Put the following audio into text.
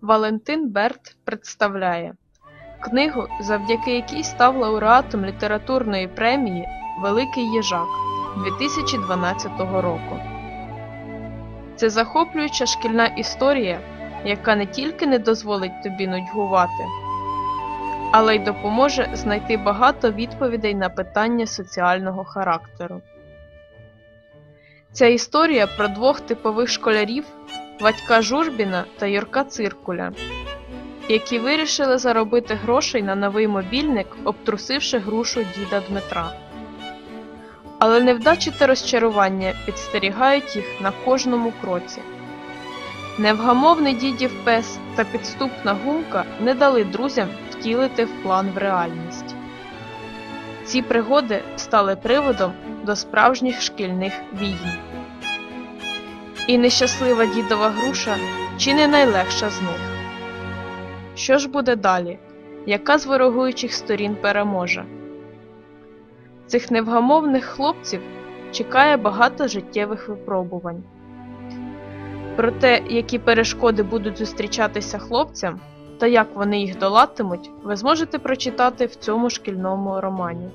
Валентин Берт представляє книгу, завдяки якій став лауреатом літературної премії Великий Їжак 2012 року. Це захоплююча шкільна історія, яка не тільки не дозволить тобі нудьгувати, але й допоможе знайти багато відповідей на питання соціального характеру. Ця історія про двох типових школярів Вадька Журбіна та Юрка Циркуля, які вирішили заробити грошей на новий мобільник, обтрусивши грушу діда Дмитра. Але невдачі та розчарування підстерігають їх на кожному кроці. Невгамовний дідів пес та підступна гумка не дали друзям втілити в план в реальність. Ці пригоди стали приводом до справжніх шкільних війн. І нещаслива дідова груша чи не найлегша з них. Що ж буде далі? Яка з ворогуючих сторін переможе? Цих невгамовних хлопців чекає багато життєвих випробувань. Про те, які перешкоди будуть зустрічатися хлопцям та як вони їх долатимуть, ви зможете прочитати в цьому шкільному романі.